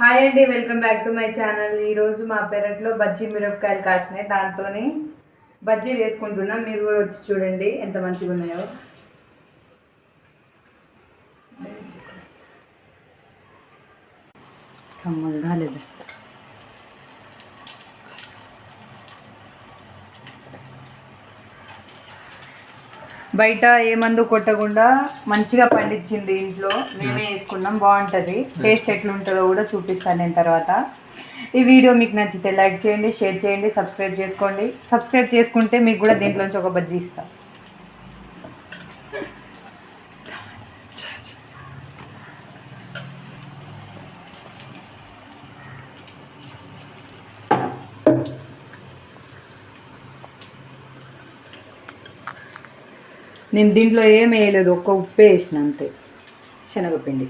Hi అండి welcome back to my channel ఈరోజు మా పెరట్లో బజ్జీ మిరపకాయలు కాసినాయి. దాంతోని బజ్జీలు వేసుకుంటున్నాం. మీరు కూడా వచ్చి చూడండి ఎంత మంచిగా ఉన్నాయో. కమ్మలు రాలేదు. బయట ఏ మందు కొట్టకుండా మంచిగా పండించింది ఇంట్లో. మేమే వేసుకున్నాం బాగుంటుంది. టేస్ట్ ఎట్లుంటుందో కూడా చూపిస్తాను నేను తర్వాత. ఈ వీడియో మీకు నచ్చితే లైక్ చేయండి షేర్ చేయండి సబ్స్క్రైబ్ చేసుకోండి. సబ్స్క్రైబ్ చేసుకుంటే మీకు కూడా దీంట్లోంచి ఒక బజ్జీ ఇస్తాను నేను దీంట్లో ఏం వేయలేదు ఒక్క ఉప్పు వేసిన అంతే. శనగపిండి.